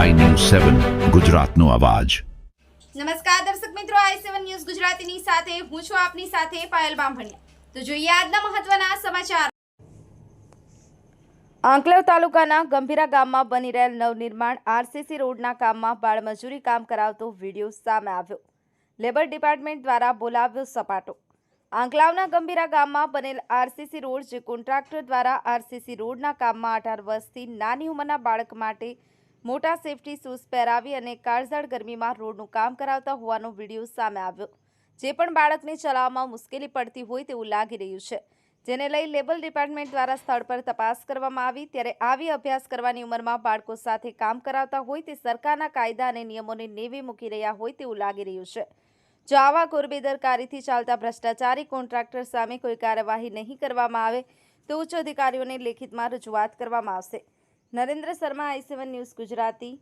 સેવન ગુજરાતનો અવાજ. નમસ્કાર દર્શક મિત્રો આઈ સેવન ન્યૂઝ ગુજરાતીની સાથે હું છું આપની સાથે પાયલ બામભણિયા. તો જોઈએ આજના મહત્વના સમાચાર. આંકલેવ તાલુકાના ગંભીરા ગામમાં બની રહેલ નવનિર્માણ આરસીસી રોડના કામમાં બાળમજૂરી કામ કરાવતો વીડિયો સામે આવ્યો. લેબર ડિપાર્ટમેન્ટ દ્વારા બોલાવ્યો સપાટો. આંકલાવના ગંભીરા ગામમાં બનેલ આરસીસી રોડ જે કોન્ટ્રાક્ટર દ્વારા આરસીસી રોડના કામમાં અઢાર વર્ષથી નાની ઉંમરના બાળક માટે મોટા સેફટી શૂઝ પહેરાવી અને કાળઝાળ ગરમીમાં રોડનું કામ કરાવતા હોવાનો વીડિયો સામે આવ્યો. જે પણ બાળકને ચલાવવામાં મુશ્કેલી પડતી હોય તેવું લાગી રહ્યું છે. જેને લઈ લેબલ ડિપાર્ટમેન્ટ દ્વારા સ્થળ પર તપાસ કરવામાં આવી. ત્યારે આવી અભ્યાસ કરવાની ઉંમરમાં બાળકો સાથે કામ કરાવતા હોય તે સરકારના કાયદા અને નિયમોને નેવી મૂકી રહ્યા હોય તેવું લાગી રહ્યું છે. જો આવા ગોરબેદરકારીથી ચાલતા ભ્રષ્ટાચારી કોન્ટ્રાક્ટર સામે કોઈ કાર્યવાહી નહીં કરવામાં આવે, તો ઉચ્ચ અધિકારીઓને લેખિતમાં રજૂઆત કરવામાં આવશે. Narendra Sharma I seven news Gujarati